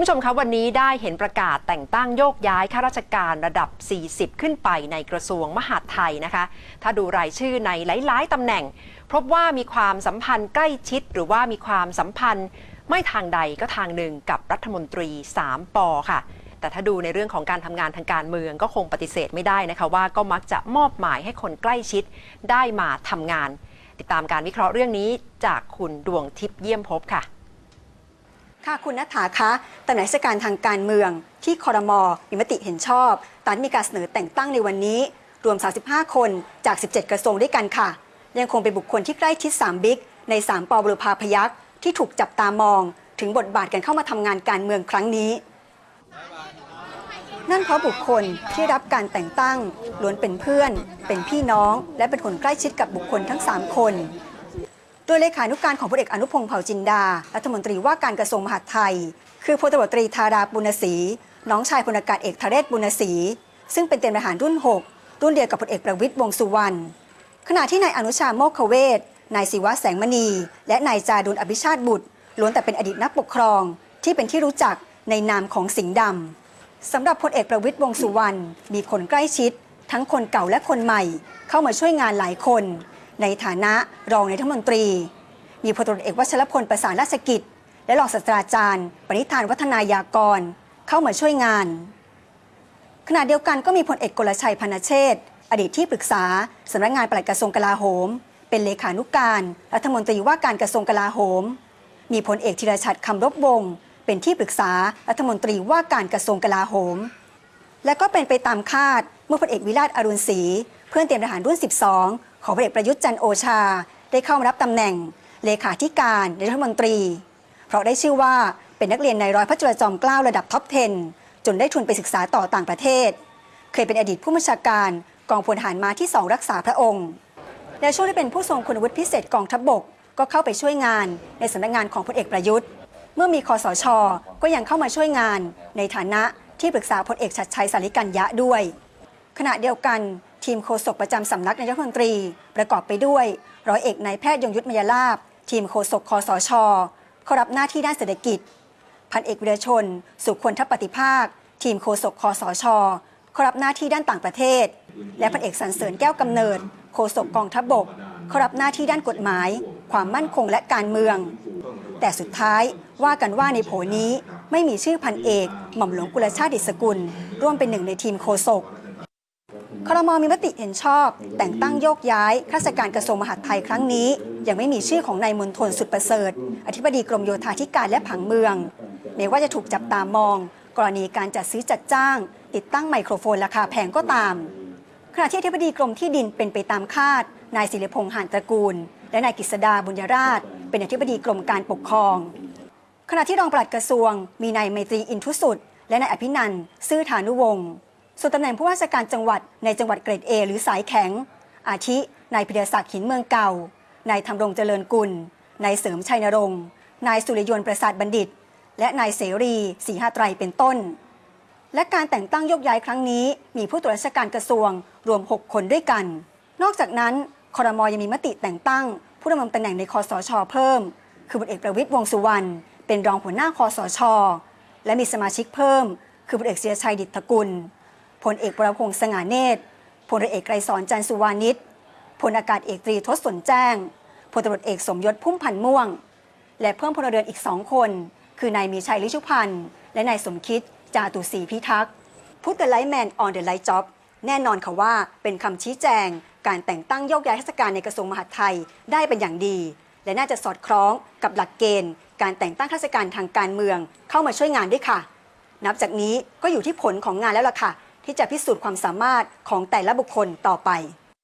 คุณผู้ชมคะวันนี้ได้เห็นประกาศแต่งตั้งโยกย้ายข้าราชการระดับ 40 ขึ้นไปในกระทรวงมหาดไทยนะคะ ถ้าดูรายชื่อในหลายๆตำแหน่ง พบว่ามีความสัมพันธ์ใกล้ชิด หรือว่ามีความสัมพันธ์ ไม่ทางใดก็ทางหนึ่งกับรัฐมนตรี 3ปอค่ะ แต่ถ้าดูในเรื่องของการทำงานทางการเมืองก็คงปฏิเสธไม่ได้นะคะว่าก็มักจะมอบหมายให้คนใกล้ชิดได้มาทำงาน ติดตามการวิเคราะห์เรื่องนี้จากคุณดวงทิพย์เยี่ยมภพค่ะ ค่ะคุณนัฐาคะตำแหน่งราชการทางการเมืองที่คอรมอมีมติเห็นชอบตามมีการเสนอแต่งตั้งในวันนี้ รวม 35 คนจาก 17 กระทรวงด้วยกันค่ะ ยังคงเป็นบุคคลที่ใกล้ชิด 3 บิ๊ก ใน 3ปอบุรพาพยักษ์ที่ถูกจับตามอง ถึงบทบาทการเข้ามาทำงานการเมืองครั้งนี้ นั่นเพราะบุคคลที่รับการแต่งตั้งล้วนเป็นเพื่อน เป็นพี่น้อง และเป็นคนใกล้ชิดกับบุคคลทั้ง 3 คน ดยเลขานุการของพลเอกอนุพงษ์เผ่าจินดา รัฐมนตรีว่าการกระทรวงมหาดไทย คือพลตำรวจตรีธาราบุญศรีน้องชายพลอากาศเอกทเรศบุญศรีซึ่งเป็นเตรียมทหารรุ่น 6 รุ่นเดียวกับพลเอกประวิตยวงสุวรรณขณะที่นายอนุชาโมกขเวศนายศิวะแสงมณี และนายจาดุลอภิชาติบุตรล้วนแต่เป็นอดีตนักปกครอง ที่เป็นที่รู้จักในนามของสิงห์ดำสำหรับพลเอกประวิตยวงสุวรรณมีคนใกล้ชิด ทั้งคนเก่าและคนใหม่ เข้ามาช่วยงานหลายคน ในฐานะรองนายกรัฐมนตรี มีพลตรวจเอกวชรพลประสานราชกิจ และรองศาสตราจารย์ ปณิธานวัฒนายากร เข้ามาช่วยงาน ขณะเดียวกันก็มีพลเอกกลชัยพนเชษฐ์อดีตที่ปรึกษาสำนักงานปลัดกระทรวงกลาโหม เป็นเลขานุการรัฐมนตรีว่าการกระทรวงกลาโหม มีพลเอกธีรชัดคำรบวงศ์เป็นที่ปรึกษารัฐมนตรีว่าการกระทรวงกลาโหม และก็เป็นไปตามคาดเมื่อพลเอกวิราชอรุณศรีเพื่อนเตรียมทหารรุ่น 12 ของพลเอกประยุทธ์จันโอชา ได้เข้ามารับตำแหน่งเลขาธิการนรัฐมนตรี เพราะได้ชื่อว่าเป็นนักเรียนในร้อยพระจุลจอมเกล้าระดับท็อป 10 จนได้ทุนไปศึกษาต่อต่างประเทศ เคยเป็นอดีตผู้บัญชาการกองพลทหารมาที่ 2 รักษาพระองค์และช่วงที่เป็นผู้ทรงคุณวุฒิพิเศษกองทัพบบก ก็เข้าไปช่วยงานในสำนักงานของพลเอกประยุทธ์ เมื่อมีคอสช ก็ยังเข้ามาช่วยงาน ในฐานะที่ปรึกษาพลเอกชัดชัยสาริกัญญะด้วย ขณะเดียวกัน ทีมโฆษกประจำสำนักนายกรัฐมนตรี ประกอบไปด้วย ร้อยเอกนายแพทย์ยงยุทธมยาลาภทีมโฆษกคอสชเขารับหน้าที่ด้านเศรษฐกิจ พันเอกวิรชน สุขควรทัปฏิภาค ทีมโฆษกคอสชเขารับหน้าที่ด้านต่างประเทศ และพันเอกสรรเสริญแก้วกำเนิดโฆษกกองทัพบบกเขารับหน้าที่ด้านกฎหมาย ความมั่นคงและการเมือง แต่สุดท้ายว่ากันว่าในโผนี้ไม่มีชื่อพันเอก หม่อมหลวงกุลชาติดิษฐกุล ร่วมเป็นหนึ่งในทีมโฆษก ครมมีมติเห็นชอบ แต่งตั้งโยกย้ายข้าราชการกระทรวงมหาดไทยครั้งนี้ ยังไม่มีชื่อของนายมนทนสุดประเสริฐ อธิบดีกรมโยธาธิการและผังเมืองแม้ว่าจะถูกจับตามอง กรณีการจัดซื้อจัดจ้าง ติดตั้งไมโครโฟนราคาแพงก็ตามขณะที่อธิบดีกรมที่ดินเป็นไปตามคาด นายศิริพงษ์หานตระกูล และนายกฤษดาบุญยราช เป็นอธิบดีกรมการปกครองขณะที่รองปลัดกระทรวง มีนายไมตรีอินทุสุดและนายอภินันท์ซื่อฐานุวงศ์ ส่วนตำแหน่งผู้ว่าราชการจังหวัดในจังหวัดเกรด A หรือสายแข็ง อาทิ นายพิเดศักดิ์หินเมืองเก่า นายธำรงเจริญกุล นายเสริมชัยนรงค์นายสุริยนต์ประสาทบัณฑิต และนายเสรีศรีหาไตรเป็นต้น และการแต่งตั้งยกย้ายครั้งนี้ มีผู้ตรวจราชการกระทรวงรวม 6 คนด้วยกัน นอกจากนั้นคอรมอยังมีมติแต่งตั้ง ผู้ดำรงตำแหน่งในคอสช เพิ่ม คือพลเอกประวิตยวงสุวรรณเป็นรองหัวหน้าคอสช และมีสมาชิกเพิ่ม คือพลเอกเสียชัยดิษฐกุล พลเอกวระพงษ์สง่าเนตรพลเอกไกรสอนจันสุวานิชพลอากาศเอกตรีทศสนแจ้งพลตำรวจเอกสมยศพุ่มพันธ์ม่วง และเพิ่มพลเรือนอีกสองคน คือนายมีชัยลิชุพันธ์และนายสมคิดจาตุศรีพิทักษ์พุทธไลท์แมนออนเดอะไลท์จ็อบแน่นอนค่ะว่าเป็นคำชี้แจง การแต่งตั้งโยกย้ายราชการในกระทรวงมหาดไทยได้เป็นอย่างดี และน่าจะสอดคล้องกับหลักเกณฑ์ การแต่งตั้งข้าราชการทางการเมืองเข้ามาช่วยงานด้วยค่ะ นับจากนี้ก็อยู่ที่ผลของงานแล้วล่ะค่ะ ที่จะพิสูจน์ความสามารถของแต่ละบุคคลต่อไป